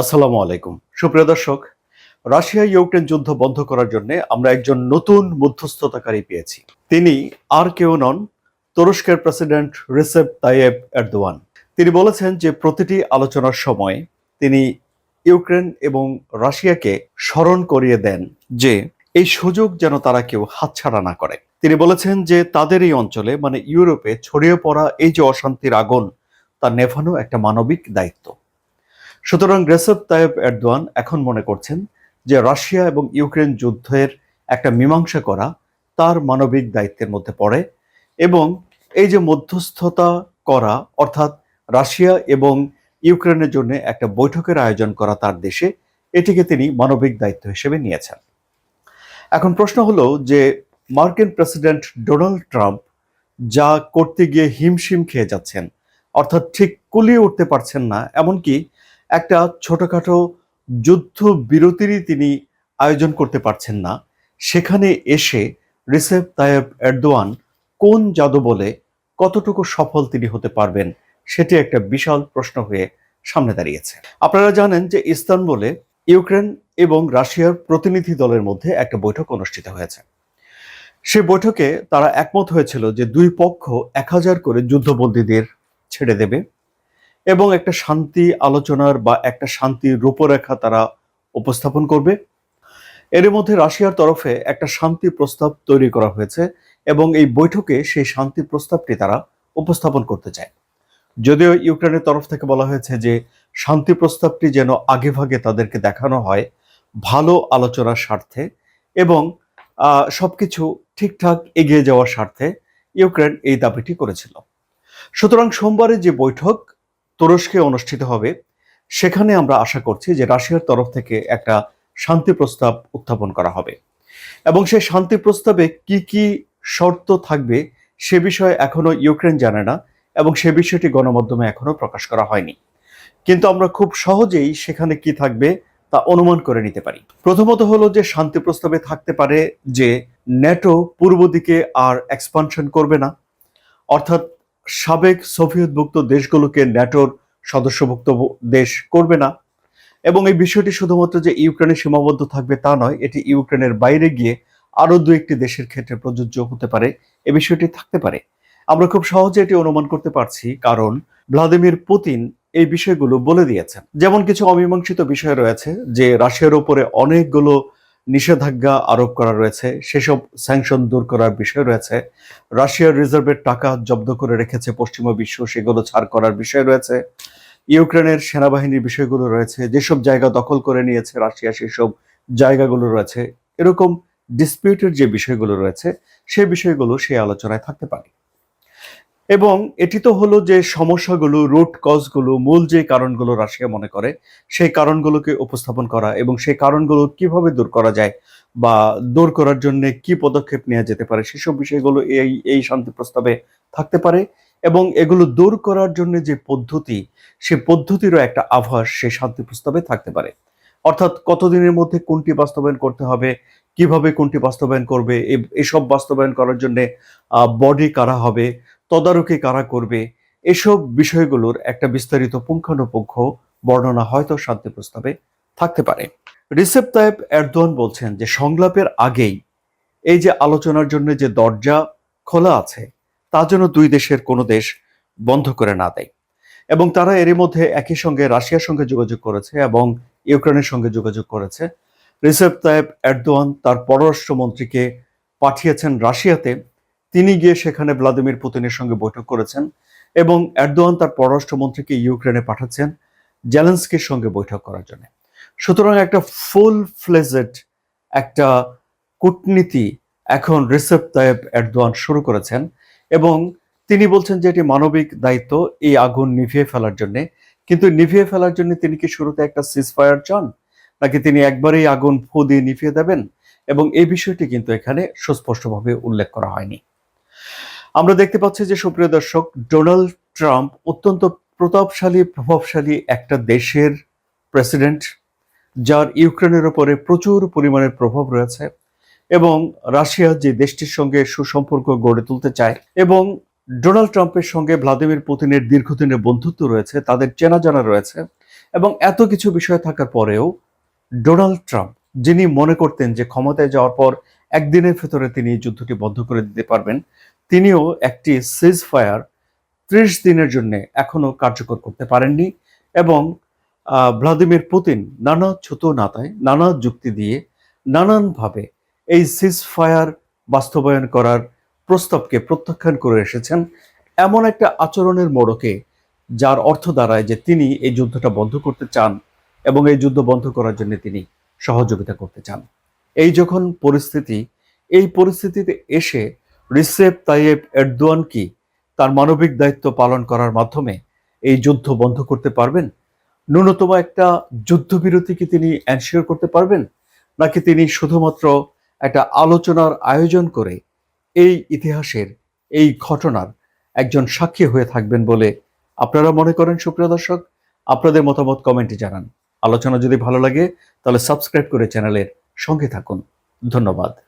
আসসালামু আলাইকুম। সুপ্রিয় দর্শক রাশিয়া ইউক্রেন যুদ্ধ বন্ধ করার জন্য আমরা একজন নতুন মধ্যস্থতাকারী পেয়েছি। তিনি আর কেউ নন, তুরস্কের প্রেসিডেন্ট রিসেপ তাইয়েব এরদোয়ান। তিনি বলেছেন যে প্রতিটি আলোচনার সময় তিনি ইউক্রেন এবং রাশিয়াকে স্মরণ করিয়ে দেন যে এই সুযোগ যেন তারা কেউ হাতছাড়া না করে। তিনি বলেছেন যে তাদের এই অঞ্চলে মানে ইউরোপে ছড়িয়ে পড়া এই যে অশান্তির আগুন তা নেভানো একটা মানবিক দায়িত্ব। সুতরাং রেসেপ তায়েব এরদোয়ান এখন মনে করছেন যে রাশিয়া এবং ইউক্রেন যুদ্ধের একটা মীমাংসা করা তার মানবিক দায়িত্বের মধ্যে পড়ে এবং এই যে মধ্যস্থতা করা, অর্থাৎ রাশিয়া এবং ইউক্রেনের জন্য একটা বৈঠকের আয়োজন করা তার দেশে, এটিকে তিনি মানবিক দায়িত্ব হিসেবে নিয়েছেন। এখন প্রশ্ন হলো যে মার্কিন প্রেসিডেন্ট ডোনাল্ড ট্রাম্প যা করতে গিয়ে হিমশিম খেয়ে যাচ্ছেন, অর্থাৎ ঠিক কুলিয়ে উঠতে পারছেন না, এমনকি একটা ছোটখাটো যুদ্ধ বিরতিরই তিনি আয়োজন করতে পারছেন না। সেখানে এসে রিসেপ তায়েব এরদোয়ান কোন জাদু বলে কতটুকু সফল তিনি হতে পারবেন সেটি একটা বিশাল প্রশ্ন হয়ে সামনে দাঁড়িয়েছে। আপনারা জানেন যে ইস্তানবুলে ইউক্রেন এবং রাশিয়ার প্রতিনিধি দলের মধ্যে একটা বৈঠক অনুষ্ঠিত হয়েছে। সে বৈঠকে তারা একমত হয়েছিল যে দুই পক্ষ এক হাজার করে যুদ্ধবন্দীদের ছেড়ে দেবে। এবং একটা শান্তি আলোচনার বা একটা শান্তির রূপরেখা তারা উপস্থাপন করবে। এর মধ্যে রাশিয়ার তরফে একটা শান্তি প্রস্তাব তৈরি করা হয়েছে এবং এই বৈঠকে সেই শান্তি প্রস্তাবটি তারা উপস্থাপন করতে চায়। যদিও ইউক্রেনের তরফ থেকে বলা হয়েছে যে শান্তি প্রস্তাবটি যেন আগেভাগে তাদেরকে দেখানো হয় ভালো আলোচনার স্বার্থে এবং আহ, সবকিছু ঠিকঠাক এগিয়ে যাওয়ার স্বার্থে ইউক্রেন এই দাবিটি করেছিল। সুতরাং সোমবারে যে বৈঠক তুরস্কে অনুষ্ঠিত হবে। সেখানে আমরা আশা করছি যে রাশিয়ার তরফ থেকে একটা শান্তি প্রস্তাব উত্থাপন করা হবে। এবং সেই শান্তি প্রস্তাবে কি কি শর্ত থাকবে সে বিষয়ে এখনও ইউক্রেন জানে না এবং সে বিষয়টি গণমাধ্যমে এখনও প্রকাশ করা হয়নি। কিন্তু আমরা খুব সহজেই সেখানে কি থাকবে তা অনুমান করে নিতে পারি। প্রথমত হলো যে শান্তি প্রস্তাবে থাকতে পারে যে ন্যাটো পূর্ব দিকে আর এক্সপানশন করবে না। অর্থাৎ সাবেক সোভিয়েতভুক্ত দেশগুলোকে ন্যাটোর সদস্যভুক্ত দেশ করবে না। এবং এই বিষয়টি শুধুমাত্র যে ইউক্রেনে সীমাবদ্ধ থাকবে তা নয়, এটি ইউক্রেনের বাইরে গিয়ে আরও দু একটি দেশের ক্ষেত্রে প্রযোজ্য হতে পারে, এ বিষয়টি থাকতে পারে। আমরা খুব সহজে এটি অনুমান করতে পারছি, কারণ ভ্লাদিমির পুতিন এই বিষয়গুলো বলে দিয়েছেন। যেমন কিছু অমীমাংসিত বিষয় রয়েছে যে, রাশিয়ার উপরে অনেকগুলো নিষেধাজ্ঞা আরোপ করা রয়েছে। সেসব স্যাংশন দূর করার বিষয় রয়েছে। রাশিয়ার রিজার্ভের টাকা জব্দ করে রেখেছে পশ্চিমা বিশ্ব, সেগুলো ছাড় করার বিষয় রয়েছে। ইউক্রেনের সেনাবাহিনীর বিষয়গুলো রয়েছে। যেসব জায়গা দখল করে নিয়েছে রাশিয়া, সেসব জায়গাগুলো রয়েছে। এরকম ডিসপিউটের যে বিষয়গুলো রয়েছে, সে বিষয়গুলো সেই আলোচনায় থাকতে পারে। এবং এটি তো হলো যে সমস্যাগুলো রুট কজগুলো মূল যে কারণগুলো রাশিয়া মনে করে, সেই কারণগুলোকে উপস্থাপন করা এবং সেই কারণগুলো কীভাবে দূর করা যায় বা দূর করার জন্য কি পদক্ষেপ নেওয়া যেতে পারে, সেসব বিষয়গুলো এই এই শান্তি প্রস্তাবে থাকতে পারে এবং এগুলো দূর করার জন্য যে পদ্ধতি, সে পদ্ধতিরও একটা আভাস সেই শান্তি প্রস্তাবে থাকতে পারে। অর্থাৎ কতদিনের মধ্যে কোনটি বাস্তবায়ন করতে হবে, কীভাবে কোনটি বাস্তবায়ন করবে এসব বাস্তবায়ন করার জন্য বডি কারা হবে তদারকি কারা করবে? এসব বিষয়গুলোর একটা বিস্তারিত পুঙ্খানুপুঙ্খ বর্ণনা হয়তো শান্তি প্রস্তাবে থাকতে পারে। রিসেপ তায়েব এরদোয়ান বলছেন যে, সংলাপের আগেই এই যে আলোচনার জন্য যে দরজা খোলা আছে, তা যেন দুই দেশের কোনো দেশ বন্ধ করে না দেয়। এবং তারা এরই মধ্যে একই সঙ্গে রাশিয়ার সঙ্গে যোগাযোগ করেছে এবং ইউক্রেনের সঙ্গে যোগাযোগ করেছে। রিসেপ তায়েব এরদোয়ান তার পররাষ্ট্রমন্ত্রীকে পাঠিয়েছেন রাশিয়াতে। তিনি গিয়ে সেখানে ভ্লাদিমির পুতিনের সঙ্গে বৈঠক করেছেন এবং এরদোয়ান তার পররাষ্ট্রমন্ত্রীকে ইউক্রেনে পাঠাচ্ছেন জেলেন্সকির সঙ্গে বৈঠক করার জন্য। সুতরাং একটা ফুল ফ্লেজেড একটা কূটনীতি এখন রিসেপ তায়েব এরদোয়ান শুরু করেছেন এবং তিনি বলছেন যে এটি মানবিক দায়িত্ব, এই আগুন নিভিয়ে ফেলার জন্য। কিন্তু নিভিয়ে ফেলার জন্য তিনি কি শুরুতে একটা সিজফায়ার চান? নাকি তিনি একবারেই আগুন ফু দিয়ে নিভিয়ে দেবেন? এবং এই বিষয়টি কিন্তু এখানে সুস্পষ্টভাবে উল্লেখ করা হয়নি। আমরা দেখতে পাচ্ছি যে, সুপ্রিয় দর্শক, ডোনাল্ড ট্রাম্প অত্যন্ত প্রতাপশালী, প্রভাবশালী একটা দেশের প্রেসিডেন্ট, যার ইউক্রেনের উপরে প্রচুর পরিমাণের প্রভাব রয়েছে এবং রাশিয়া যে দেশটির সঙ্গে সুসম্পর্ক গড়ে তুলতে চায় এবং ডোনাল্ড ট্রাম্পের সঙ্গে ভ্লাদিমির পুতিনের দীর্ঘদিনের বন্ধুত্ব রয়েছে, তাদের চেনা জানা রয়েছে এবং এত কিছু বিষয় থাকার পরেও ডোনাল্ড ট্রাম্প, যিনি মনে করতেন যে ক্ষমতায় যাওয়ার পর একদিনের ভেতরে তিনি যুদ্ধটি বন্ধ করে দিতে পারবেন তিনিও একটি সিজ ফায়ার ত্রিশ দিনের জন্য এখনও কার্যকর করতে পারেননি এবং ভ্লাদিমির পুতিন নানা ছোট নাতায় নানা যুক্তি দিয়ে নানানভাবে এই সিজ ফায়ার বাস্তবায়ন করার প্রস্তাবকে প্রত্যাখ্যান করে এসেছেন এমন একটা আচরণের মোড়কে যার অর্থ দাঁড়ায় যে তিনি এই যুদ্ধটা বন্ধ করতে চান এবং এই যুদ্ধ বন্ধ করার জন্য তিনি সহযোগিতা করতে চান। এই যখন পরিস্থিতি, এই পরিস্থিতিতে এসে রিসেপ তাইয়েব এরদোয়ান কি তার মানবিক দায়িত্ব পালন করার মাধ্যমে এই যুদ্ধ বন্ধ করতে পারবেন? ন্যূনতম একটা যুদ্ধবিরতি কি তিনি এনশিওর করতে পারবেন? নাকি তিনি শুধুমাত্র একটা আলোচনার আয়োজন করে এই ইতিহাসের এই ঘটনার একজন সাক্ষী হয়ে থাকবেন বলে আপনারা মনে করেন, সুপ্রিয় দর্শক? আপনাদের মতামত কমেন্টে জানান। আলোচনা যদি ভালো লাগে, তাহলে সাবস্ক্রাইব করে চ্যানেলের সঙ্গে থাকুন। ধন্যবাদ।